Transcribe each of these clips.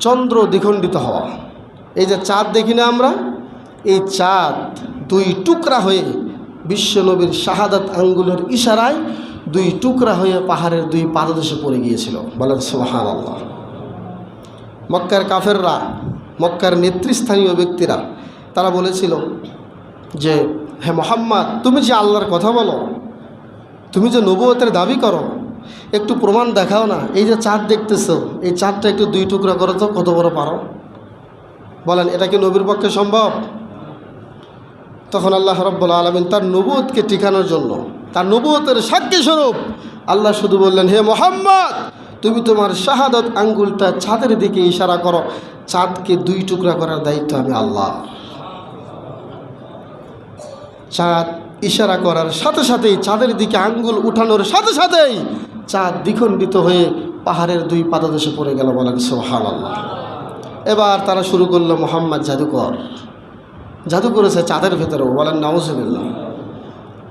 চন্দ্র দ্বিখণ্ডিত হওয়া। এই যে চাঁদ দেখি না আমরা? এই চাঁদ দুই টুকরা হয়ে বিশ্বনবীর শাহাদাত আঙ্গুলের ইশারায় দুই টুকরা হয়ে পাহাড়ের দুই পাদদেশে পড়ে গিয়েছিল। বলেন সোহান আল্লাহ মক্কার কাফেররা, মক্কার নেতৃস্থানীয় ব্যক্তিরা, তারা বলেছিল যে, হে মোহাম্মদ, তুমি যে আল্লাহর কথা বলো, তুমি যে নবুয়তের দাবি করো একটু প্রমাণ দেখাও না। এই যে চাঁদ দেখতেছো, এই চাঁদটা একটু দুই টুকরা করো তো কত বড় পারো? বলেন, এটা কি নবীর পক্ষে সম্ভব? তখন আল্লাহ রব্বুল আলমিন তার নবুয়তকে টিকানোর জন্য, তার নবুয়তের সাক্ষী স্বরূপ আল্লাহ শুধু বললেন, হে মোহাম্মদ, তুমি তোমার শাহাদত আঙ্গুলটা চাঁদের দিকে ইশারা করো। চাঁদকে দুই টুকরা করার দায়িত্ব আমি আল্লাহ। চাঁদ ইশারা করার সাথে সাথেই চাঁদের দিকে আঙ্গুল উঠানোর সাথে সাথেই চাঁদ দ্বিখণ্ডিত হয়ে পাহাড়ের দুই পাদদেশে পড়ে গেল বলেন সোহান আল্লাহ এবার তারা শুরু করল মোহাম্মদ জাদুকর। জাদু করেছে চাঁদের ভেতরেও বলেন নওয়াজবিল্লা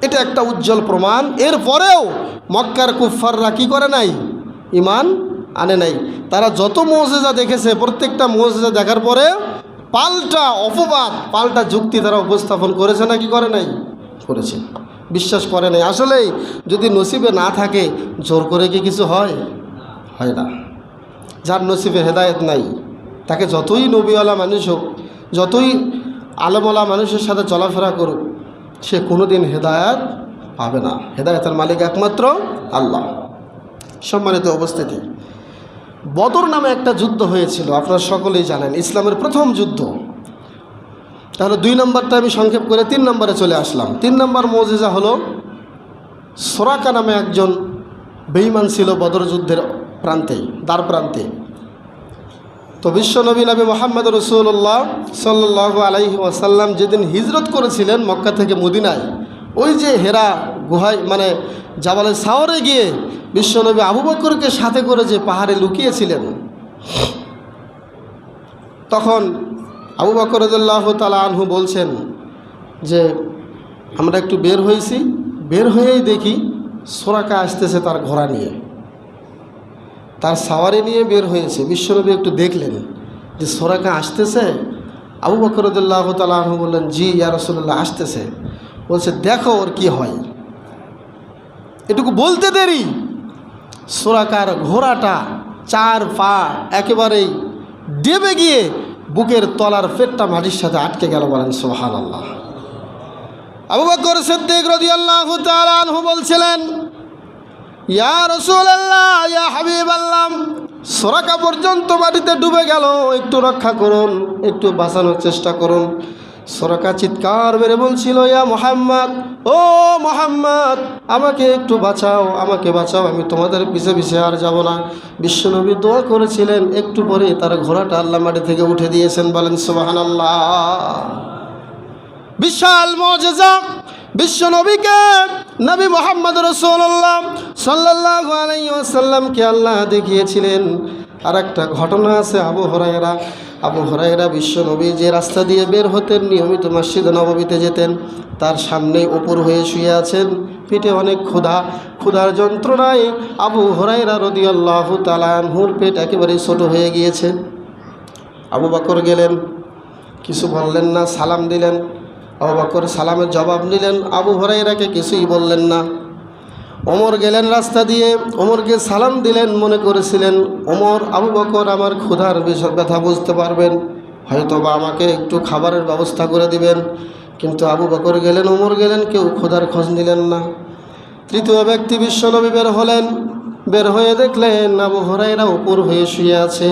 এটা একটা উজ্জ্বল প্রমাণ। এরপরেও মক্কার কুফাররা কি করে নাই? ইমান আনে নাই। তারা যত মৌজেজা দেখেছে, প্রত্যেকটা মৌজেজা দেখার পরে পাল্টা অপবাদ, পাল্টা যুক্তি তারা উপস্থাপন করেছে না কি করে নাই? করেছে। বিশ্বাস করে নাই। আসলেই যদি নসিবে না থাকে, জোর করে কি কিছু হয়? হয় না। যার নসিবে হেদায়েত নাই, তাকে যতই নবীওয়ালা মানুষ হোক, যতই আলমওয়ালা মানুষের সাথে চলাফেরা করুক, সে কোনো দিন হেদায়াত পাবে না। হেদায়তের মালিক একমাত্র আল্লাহ। সম্মানিত উপস্থিতি, বদর নামে একটা যুদ্ধ হয়েছিল, আপনারা সকলেই জানেন। ইসলামের প্রথম যুদ্ধ। তাহলে দুই নম্বরটা আমি সংক্ষেপ করে তিন নম্বরে চলে আসলাম। তিন নম্বর মৌজিজা হলো, সোরাকা নামে একজন বেইমান ছিল বদরযুদ্ধের প্রান্তে, দ্বার প্রান্তে। তো বিশ্বনবী নবী মোহাম্মদ রসুল্লাহ সাল্লাহ আলাইহি ওয়াসাল্লাম যেদিন হিজরত করেছিলেন মক্কা থেকে মদিনায়, ওই যে হেরা গুহায় মানে জাবালে সাওরে গিয়ে বিশ্বনবী আবু বকরকে সাথে করে যে পাহাড়ে লুকিয়েছিলেন, তখন আবু বকর রদুল্লাহ তালা আনহু বলছেন যে, আমরা একটু বের হয়েছি বের হয়েই দেখি সোরাকা আসতেছে তার ঘোড়া নিয়ে। তার সাওয়ারি নিয়ে বের হয়েছে। বিশ্বনবী একটু দেখলেন যে সোরাকা আসতেছে। আবু বকরদুল্লাহ তালাহ বললেন, জি, ইয়া রসুল্লাহ আসতেছে। বলছে, দেখো ওর কি হয়। এটুকু বলতে দেরি। সোরাকার ঘোড়াটা চার পা একেবারেই ডেবে গিয়ে বুকের তলার পেটটা মাটির সাথে আটকে গেল বলেন সোহান আল্লাহ আবু বকর সিদ্দিক রদি আল্লাহ আনহু বলছিলেন, ইয়া রসুল আল্লাহ ইয়া হাবিব আল্লাহ সোরাকা পর্যন্ত মাটিতে ডুবে গেল, একটু রক্ষা করুন, একটু বাঁচানোর চেষ্টা করুন। সোরাকা চিৎকার মেরে বলছিল, ইয়া মোহাম্মদ, ও মোহাম্মদ, আমাকে একটু বাঁচাও, আমাকে বাঁচাও, আমি তোমাদের পিছে পিছে আর যাব না। বিশ্বনবী দোয়া করেছিলেন, একটু পরে তার ঘোড়াটা আল্লাহ মাটি থেকে উঠে দিয়েছেন, বলেন সুবাহান আল্লাহ বিশাল মজেজা বিশ্ব নবীকে নবী মোহাম্মদ রসুল্লাহ সাল্লাহ আলাইসাল্লামকে আল্লাহ দেখিয়েছিলেন। আর একটা ঘটনা আছে আবু হরাইরা আবু হরাইরা বিশ্ব নবী যে রাস্তা দিয়ে বের হতেন, নিয়মিত মসজিদ নবমীতে যেতেন, তার সামনে উপর হয়ে শুয়ে আছেন, পিঠে অনেক ক্ষুধা। ক্ষুধার যন্ত্রণায় আবু হরাইরা রদি আল্লাহ তালানহুর পেট একেবারে ছোট হয়ে গিয়েছে। আবু বকর গেলেন, কিছু বললেন না, সালাম দিলেন। আবু বাকর সালামের জবাব নিলেন আবু হরাইরাকে কিছুই বললেন না। ওমর গেলেন রাস্তা দিয়ে, ওমরকে সালাম দিলেন, মনে করেছিলেন, ওমর, আবু বকর আমার ক্ষুধার বিষয় ব্যথা বুঝতে পারবেন হয়তো বা আমাকে একটু খাবারের ব্যবস্থা করে দিবেন। কিন্তু আবু বকর গেলেন, ওমর গেলেন, কেউ ক্ষুধার খোঁজ নিলেন না। তৃতীয় ব্যক্তি বিশ্বনবী বের হলেন, বের হয়ে দেখলেন আবু হরাইরা উপর হয়ে শুয়ে আছে।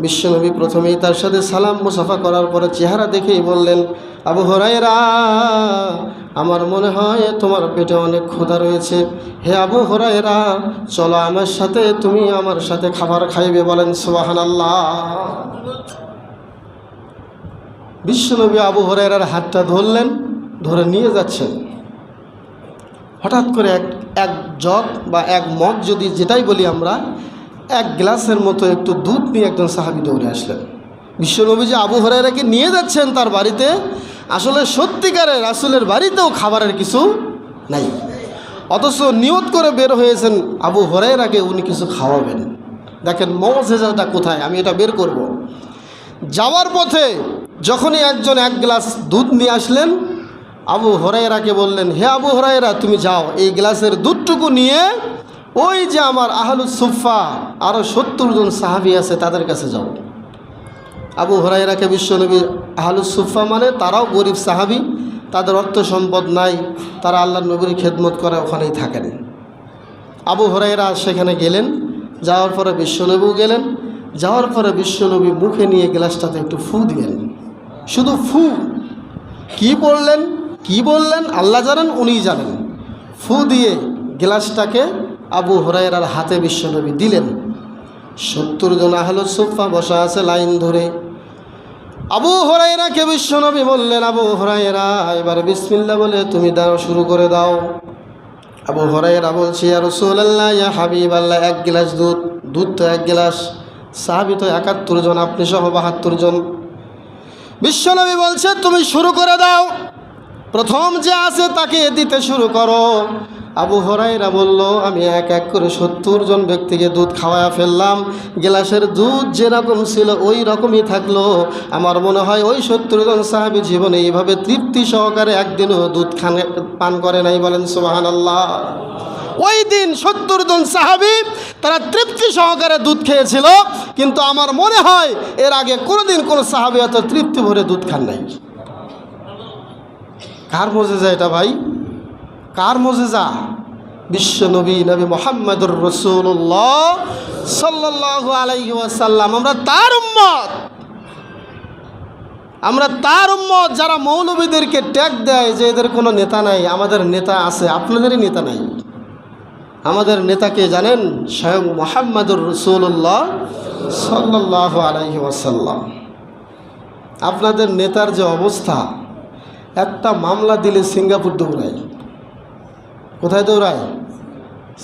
বিশ্বনবী প্রথমেই তার সাথে সালাম, মুসাফা করার পরে চেহারা দেখেই বললেন, আবু হরাইরা আমার মনে হয় তোমার পেটে অনেক ক্ষুধা রয়েছে। হে আবু হরাইরা চলো আমার সাথে, তুমি আমার সাথে খাবার খাইবে বলেন সোহান আল্লাহ বিশ্বনবী আবু হরাইরার হাতটা ধরলেন, ধরে নিয়ে যাচ্ছেন হঠাৎ করে এক এক জগ বা এক মগ যদি, যেটাই বলি আমরা, এক গ্লাসের মতো একটু দুধ নিয়ে একজন সাহাবি দৌড়ে আসলেন। বিশ্বনবী যে আবু হরাইরাকে নিয়ে যাচ্ছেন তার বাড়িতে আসলে সত্যিকারে রাসুলের বাড়িতেও খাবারের কিছু নাই। অথচ নিয়ত করে বের হয়েছেন আবু হরাইরাকে উনি কিছু খাওয়াবেন। দেখেন মজেজাটা কোথায়? আমি এটা বের করব। যাওয়ার পথে যখনই একজন এক গ্লাস দুধ নিয়ে আসলেন, আবু হরাইরাকে বললেন, হে আবু হরাইরা তুমি যাও। এই গ্লাসের দুধটুকু নিয়ে ওই যে আমার আহলুস সুফা আরও সত্তর জন সাহাবি আছে, তাদের কাছে যাও। আবু হরাইরাকে বিশ্বনবী আহলুস সুফা মানে তারাও গরিব সাহাবি, তাদের অর্থ সম্পদ নাই, তারা আল্লাহ নবীর খেদমত করে ওখানেই থাকেন। আবু হরাইরা সেখানে গেলেন, যাওয়ার পরে বিশ্বনবীও গেলেন, যাওয়ার পরে বিশ্বনবী মুখে নিয়ে গ্লাসটাতে একটু ফু দিলেন। শুধু ফু? কি বললেন? কি বললেন? আল্লাহ জানেন উনি জানেন। ফু দিয়ে গ্লাসটাকে আবু হরাইরার হাতে বিশ্বনবী দিলেন। সত্তর জন আহলো সোফা বসা আছে লাইন ধরে। আবু হরাইরাকে বিশ্বনবী বললেন, আবু হরাইরা এবার বিসমিল্লা বলে তুমি দাও শুরু করে দাও। আবু হরাইরা বলছি আর রসুল্লাহ ইয়া হাবিব আল্লাহ এক গিলাস দুধ দুধ তো এক গিলাস, সাহাবি তো একাত্তর জন, আপনি সহ বাহাত্তর জন। বিশ্বনবী বলছে, তুমি শুরু করে দাও, প্রথম যে আছে তাকে দিতে শুরু করো। আবু হরাইরা বলল, আমি এক এক করে সত্তর জন ব্যক্তিকে দুধ খাওয়া ফেললাম। গ্লাসের দুধ যেরকম ছিল ওই রকমই থাকল। আমার মনে হয় ওই সত্তর জন সাহাবি জীবনে এইভাবে তৃপ্তি সহকারে একদিনও দুধ খানে, পান করে নাই বলেন সুবাহান আল্লাহ ওই দিন সত্তর জন সাহাবি, তারা তৃপ্তি সহকারে দুধ খেয়েছিল। কিন্তু আমার মনে হয় এর আগে কোনোদিন কোনো সাহাবি এত তৃপ্তি ভরে দুধ খান নাই। কার মজেজা এটা ভাই? কার মজেজা? বিশ্ব নবী নবী মোহাম্মদুর রসুল্লাহ সাল্লাহ আলাইহি আমরা তার উম্মত। আমরা তার উম্মত যারা মৌলবীদেরকে ট্যাগ দেয় যে এদের কোনো নেতা নাই, আমাদের নেতা আছে, আপনাদেরই নেতা নাই। আমাদের নেতাকে জানেন? স্বয়ং মোহাম্মদুর রসুল্লাহ সাল্লাহ আলাইহি আপনাদের নেতার যে অবস্থা, একটা মামলা দিলে সিঙ্গাপুর দৌড়ায়। কোথায় দৌড়ায়?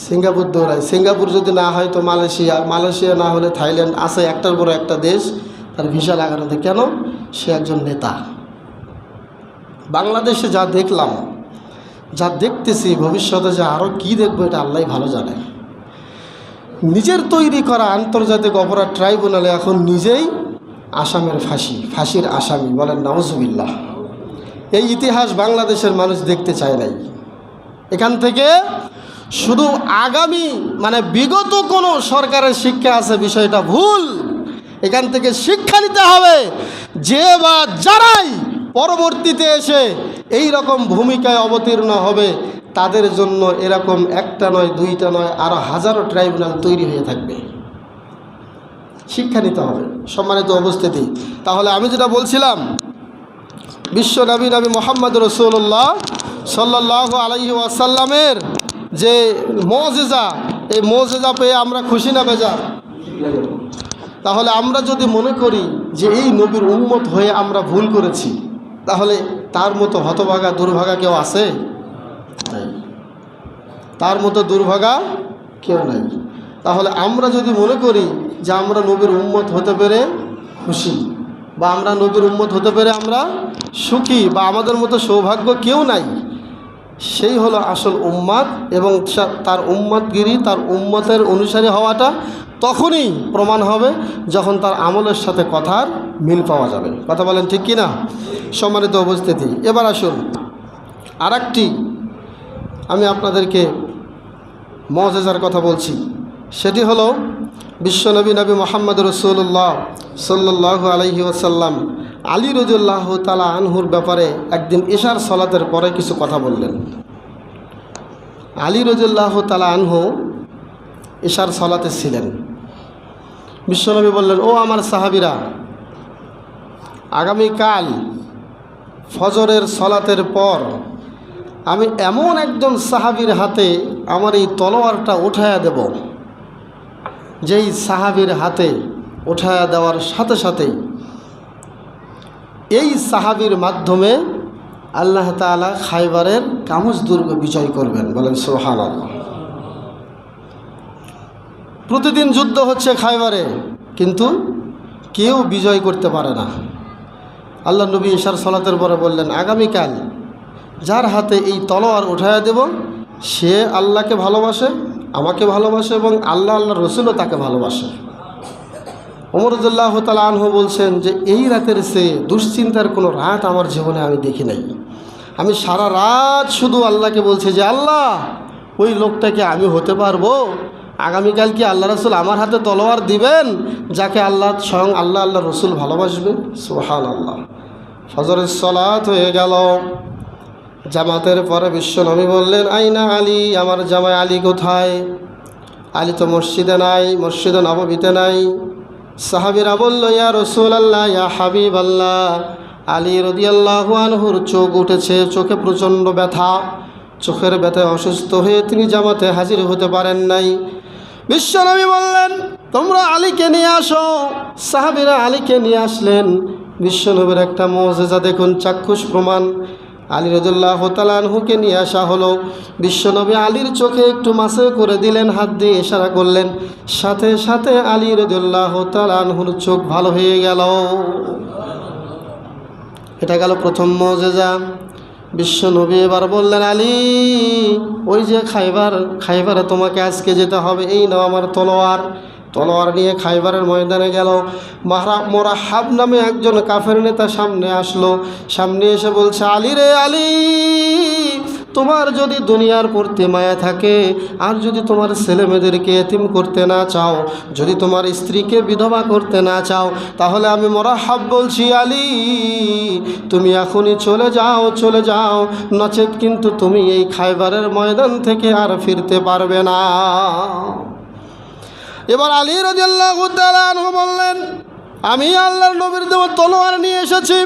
সিঙ্গাপুর দৌড়ায়। সিঙ্গাপুর যদি না হয় তো মালয়েশিয়া। মালয়েশিয়া না হলে থাইল্যান্ড আছে, একটার পর একটা দেশ। তার ভিসা লাগানোতে কেন? সে একজন নেতা। বাংলাদেশে যা দেখলাম, যা দেখতেছি, ভবিষ্যতে যে আরও কী দেখব এটা আল্লাহ ভালো জানে। নিজের তৈরি করা আন্তর্জাতিক অপরাধ ট্রাইব্যুনালে এখন নিজেই আসামের ফাঁসি, ফাঁসির আসামি বলেন নওয়াজুবিল্লাহ এই ইতিহাস বাংলাদেশের মানুষ দেখতে চায় নাই। এখান থেকে শুধু আগামী মানে বিগত কোনো সরকারের শিক্ষা আছে, বিষয়টা ভুল। এখান থেকে শিক্ষা নিতে হবে। যে বা যারাই পরবর্তীতে এসে এই রকম ভূমিকায় অবতীর্ণ হবে, তাদের জন্য এরকম একটা নয়, দুইটা নয় আরও হাজারো ট্রাইব্যুনাল তৈরি হয়ে থাকবে। শিক্ষা নিতে হবে, সম্মানিত উপস্থিতি। তাহলে আমি যেটা বলছিলাম, বিশ্ব নবী নবী মোহাম্মদ রসুল্লাহ সাল্লাহ আলহি ওয়াসাল্লামের যে মজেজা, এই মজেজা পেয়ে আমরা খুশি না বেজা তাহলে আমরা যদি মনে করি যে এই নবীর উন্মত হয়ে আমরা ভুল করেছি, তাহলে তার মতো হতভাগা, দুর্ভাগা কেউ আছে। তার মতো দুর্ভাগা কেউ নাই। তাহলে আমরা যদি মনে করি যে আমরা নবীর উন্মত হতে পেরে খুশি, বা আমরা নবীর উন্মত হতে পেরে আমরা সুখী, বা আমাদের মতো সৌভাগ্য কেউ নাই সেই হলো আসল উম্মাদ এবং তার উম্মাদগিরি, তার উম্মতের অনুসারী হওয়াটা তখনই প্রমাণ হবে যখন তার আমলের সাথে কথার মিল পাওয়া যাবে। কথা বলেন ঠিক কি না সম্মানিত উপস্থিতি, এবার আসুন আর আমি আপনাদেরকে মজেজার কথা বলছি। সেটি হলো, বিশ্বনবী নবী মোহাম্মদ রসুল্লাহ সাল্লাহ আলহি ওসাল্লাম আলী রজুল্লাহ তালা আনহুর ব্যাপারে একদিন এশার সলাতের পরে কিছু কথা বললেন। আলী রজুল্লাহ তালা আনহু এশার সলাতে ছিলেন। বিশ্বনবী বললেন, ও আমার সাহাবিরা, আগামীকাল ফজরের সলাতের পর আমি এমন একজন সাহাবির হাতে আমার এই তলোয়ারটা উঠায়া দেব, যেই সাহাবির হাতে উঠায়া দেওয়ার সাথে সাথেই এই সাহাবির মাধ্যমে আল্লাহ তাআলা খাইবারের কামুজ দুর্গ বিজয় করবেন, বলেন সোহান প্রতিদিন যুদ্ধ হচ্ছে খাইবারে, কিন্তু কেউ বিজয় করতে পারে না। আল্লাহ নবী ইশার সলাতের পরে বললেন, আগামীকাল যার হাতে এই তলোয়ার উঠাইয়া দেব, সে আল্লাহকে ভালোবাসে, আমাকে ভালোবাসে এবং আল্লাহ আল্লাহ রসুলও তাকে ভালোবাসে। অমরদুল্লাহ তালা আনহু বলছেন যে, এই রাতের সে দুশ্চিন্তার কোনো রাত আমার জীবনে আমি দেখি নাই। আমি সারা রাত শুধু আল্লাহকে বলছি যে, আল্লাহ, ওই লোকটাকে আমি হতে পারব? আগামীকাল কি আল্লাহ রসুল আমার হাতে তলোয়ার দিবেন, যাকে আল্লাহ স্বয়ং আল্লাহ আল্লাহ রসুল ভালোবাসবে? সোহান আল্লাহ ফজরের সলাত হয়ে গেল। জামাতের পরে বিশ্ব বিশ্বনবী বললেন, আইনা আলী, আমার জামাই আলী কোথায়? আলী তো মসজিদে নাই, মসজিদে নববীতে নাই। সাহাবিরা বলল, ইয়া রসুল আল্লাহ ইয়া হাবিব আল্লাহ আলী রদিয়াল্লাহু আনহুর চোখ উঠেছে, চোখে প্রচণ্ড ব্যথা। চোখের ব্যথায় অসুস্থ হয়ে তিনি জামাতে হাজির হতে পারেন নাই। বিশ্বনবী বললেন, তোমরা আলীকে নিয়ে আসো। সাহাবিরা আলীকে নিয়ে আসলেন। বিশ্বনবীর একটা মজেজা দেখুন, চাক্ষুষ প্রমাণ। আলী রদুল্লাহ তালানহুকে নিয়ে আসা হলো। বিশ্বনবী আলীর চোখে একটু মাসে করে দিলেন, হাত দিয়ে ইশারা করলেন। সাথে সাথে আলী রদুল্লাহ তালানহুর চোখ ভালো হয়ে গেল। এটা গেল প্রথম মজেজা। বিশ্বনবী এবার বললেন, আলী, ওই যে খাইবার, খাইবারে তোমাকে আজকে যেতে হবে, এই নাও আমার তলোয়ার। তলোয়ার নিয়ে খাইবারের ময়দানে গেল। মাহরা মোরা হাব নামে একজন কাফের নেতা সামনে আসলো। সামনে এসে বলছে, আলী রে আলী, তোমার যদি দুনিয়ার প্রতি মায়া থাকে, আর যদি তোমার ছেলে মেয়েদেরকে এতিম করতে না চাও, যদি তোমার স্ত্রীকে বিধবা করতে না চাও, তাহলে আমি মোরা হাব বলছি, আলী, তুমি এখনই চলে যাও চলে যাও। নচেত কিন্তু তুমি এই খাইবারের ময়দান থেকে আর ফিরতে পারবে না। এবার আলী রাজিয়াল্লাহ বললেন, আমি আল্লাহর নবীর দেবর তলোয়ার নিয়ে এসেছি।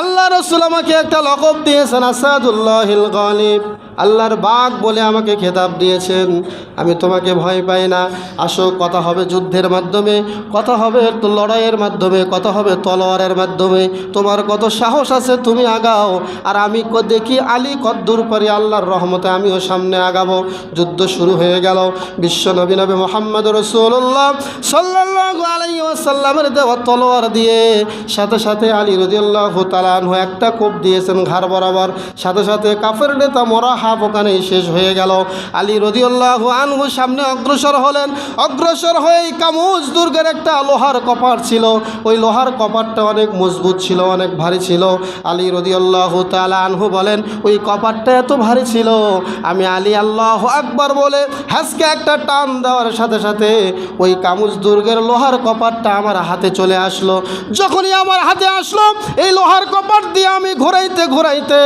আল্লাহ রসুল আমাকে একটা লকব দিয়েছেন আসাদুল্লাহ গালিব। আল্লাহর বাঘ বলে আমাকে খেতাব দিয়েছেন। আমি তোমাকে ভয় পাই না। আসো, কথা হবে যুদ্ধের মাধ্যমে, কথা হবে লড়াইয়ের মাধ্যমে, কথা হবে তলোয়ারের মাধ্যমে। তোমার কত সাহস আছে, তুমি আগাও। আর আমি দেখি আলী কদ্দূর পারি আল্লাহর রহমতে আমিও সামনে আগাবো। যুদ্ধ শুরু হয়ে গেল। বিশ্ব নবী নবী মোহাম্মদ রসুল্লাহ সাল্লাহ আলাই ওয়াসাল্লামের দেওয়া তলোয়ার দিয়ে সাথে সাথে আলী রদিয়াল্লাহ তালানহ একটা কোপ দিয়েছেন ঘাড় বরাবর। সাথে সাথে কাফের নেতা মরা হাফ ওখানেই শেষ হয়ে গেল। আলী রদিউল্লাহ আনহু সামনে অগ্রসর হলেন। অগ্রসর হয়েই কামুজ দুর্গের একটা লোহার কপাট ছিল। ওই লোহার কপাটটা অনেক মজবুত ছিল, অনেক ভারী ছিল। আলী রদিউল্লাহ তালা আনহু বলেন, ওই কপাটটা এত ভারী ছিল, আমি আলী আল্লাহ আকবার বলে হ্যাসকে একটা টান দেওয়ার সাথে সাথে ওই কামুজ দুর্গের লোহার কপাটটা আমার হাতে চলে আসলো। যখনই আমার হাতে আসলো, এই লোহার কপাট দিয়ে আমি ঘোরাইতে ঘোরাইতে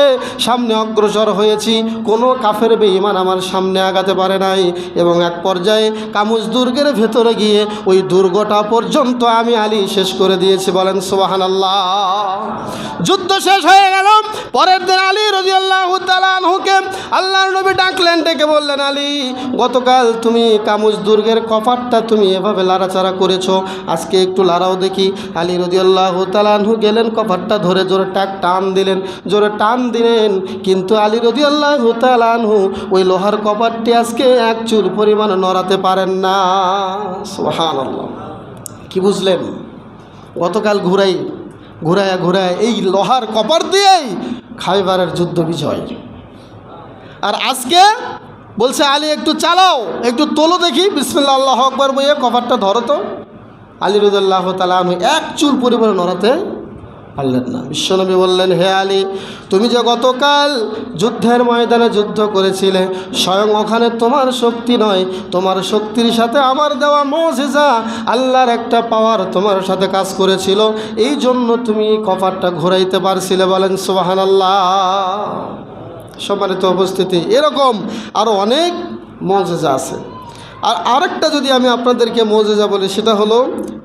সামনে অগ্রসর হয়েছি। কোনো কাফের বেঈমান আমার সামনে আগাতে পারে নাই এবং এক পর্যায়ে কামুজ দুর্গের ভেতরে গিয়ে ওই দুর্গটা পর্যন্ত আমি আলী শেষ করে দিয়েছি। বলেন সোহান আল্লাহ যুদ্ধ শেষ হয়ে গেল। পরের দিন আলী রজি আল্লাহ আনহুকে আল্লাহর নবী ডাকলেন, ডেকে বললেন, আলী, গতকাল তুমি কামুজ দুর্গের কপাটটা তুমি এভাবে লাড়াচাড়া করেছ? আজকে একটু লাড়াও দেখি। আলী রদি আল্লাহ তালানহু গেলেন, কপাটটা ধরে জোরে টাক টান দিলেন। জোরে টান দিলেন, কিন্তু আলী রদি আল্লাহ তালানহু ওই লোহার কপাটটি আজকে এক চুল পরিমাণ নড়াতে পারেন না। সোহান কি বুঝলেন? গতকাল ঘুরাই, ঘুরায় ঘুরায় এই লোহার কপার দিয়েই খাইবারের যুদ্ধ বিজয়। আর আজকে বলছে, আলী, একটু চালাও, একটু তোলো দেখি। বিসমিল্লা আল্লাহ আকবর বইয়ে কভারটা ধরো তো আলী রুদাল্লাহ তালা আমি এক চুল পরিমাণে নড়াতে পারলেন না। বিশ্বনবী বললেন, হে আলী, তুমি যে গতকাল যুদ্ধের ময়দানে যুদ্ধ করেছিলে, স্বয়ং ওখানে তোমার শক্তি নয়। তোমার শক্তির সাথে আমার দেওয়া মজিজা আল্লাহর একটা পাওয়ার তোমার সাথে কাজ করেছিল। এই জন্য তুমি কপারটা ঘোরাইতে পারছিলে। বলেন সোহান আল্লাহ সম্মানিত উপস্থিতি, এরকম আরও অনেক মজেজা আছে। আর আরেকটা যদি আমি আপনাদেরকে মজেজা বলি, সেটা হলো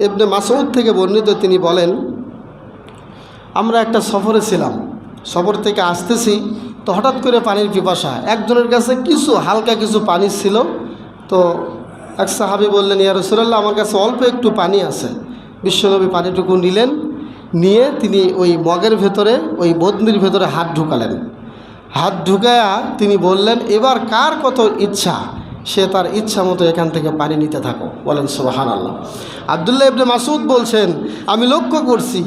এমনি মাসউদ থেকে বর্ণিত তিনি বলেন আমরা একটা সফরে ছিলাম। সফর থেকে আসতেছি, তো হঠাৎ করে পানির পিপাসা। একজনের কাছে কিছু, হালকা কিছু পানি ছিল। তো এক সাহাবি বললেন, ইয়া রসুল্লাহ আমার কাছে অল্প একটু পানি আছে। বিশ্বনবী পানিটুকু নিলেন। নিয়ে তিনি ওই মগের ভেতরে, ওই বদনির ভেতরে হাত ঢুকালেন। হাত ঢুকায়া তিনি বললেন, এবার কার কত ইচ্ছা? সে তার ইচ্ছা মতো এখান থেকে পানি নিতে থাকো। বলেন সোহান আল্লাহ আবদুল্লাহ ইবনে মাসুদ বলছেন, আমি লক্ষ্য করছি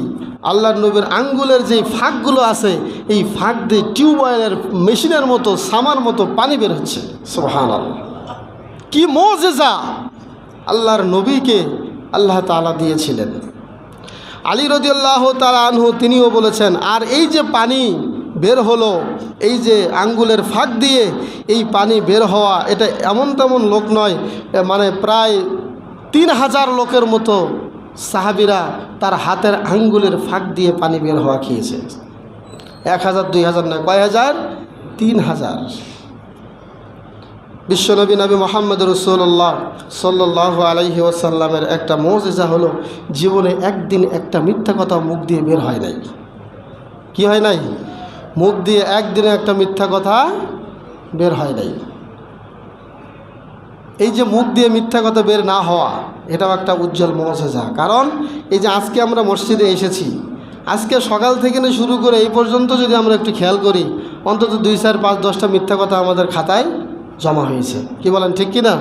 আল্লাহ নবীর আঙ্গুলের যেই ফাঁকগুলো আছে, এই ফাঁক দিয়ে টিউবওয়েলের মেশিনের মতো, সামার মতো পানি বের হচ্ছে। সোহান আল্লাহ কি মজেজা! আল্লাহর নবীকে আল্লাহ তালা দিয়েছিলেন। আলী রদিয়াল্লাহ তালা আনহু তিনিও বলেছেন, আর এই যে পানি বের হলো, এই যে আঙ্গুলের ফাঁক দিয়ে এই পানি বের হওয়া, এটা এমন তেমন লোক নয় মানে প্রায় তিন হাজার লোকের মতো সাহাবিরা তার হাতের আঙ্গুলের ফাঁক দিয়ে পানি বের হওয়া খেয়েছে। এক হাজার, দুই হাজার নয় কয় হাজার? তিন হাজার। বিশ্বনবী নবী মোহাম্মদ রসুল্লাহ সাল্লাহ আলাইহি ওসাল্লামের একটা মৌজেজা হলো, জীবনে একদিন একটা মিথ্যা কথা মুখ দিয়ে বের হয় নাই। কি হয় নাই? মুখ দিয়ে একদিনে একটা মিথ্যা কথা বের হয় নাই। এই যে মুখ দিয়ে মিথ্যা কথা বের না হওয়া, এটাও একটা উজ্জ্বল মৌজেজা কারণ এই যে আজকে আমরা মসজিদে এসেছি, আজকে সকাল থেকে নিয়ে শুরু করে এই পর্যন্ত যদি আমরা একটু খেয়াল করি, অন্তত দুই, চার, পাঁচ, দশটা মিথ্যা কথা আমাদের খাতায় জমা হয়েছে। কি বলেন, ঠিক কি না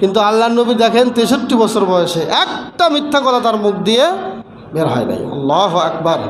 কিন্তু আল্লাহ নবী দেখেন তেষট্টি বছর বয়সে একটা মিথ্যা কথা তার মুখ দিয়ে বের হয় নাই। আল্লাহ আকবার।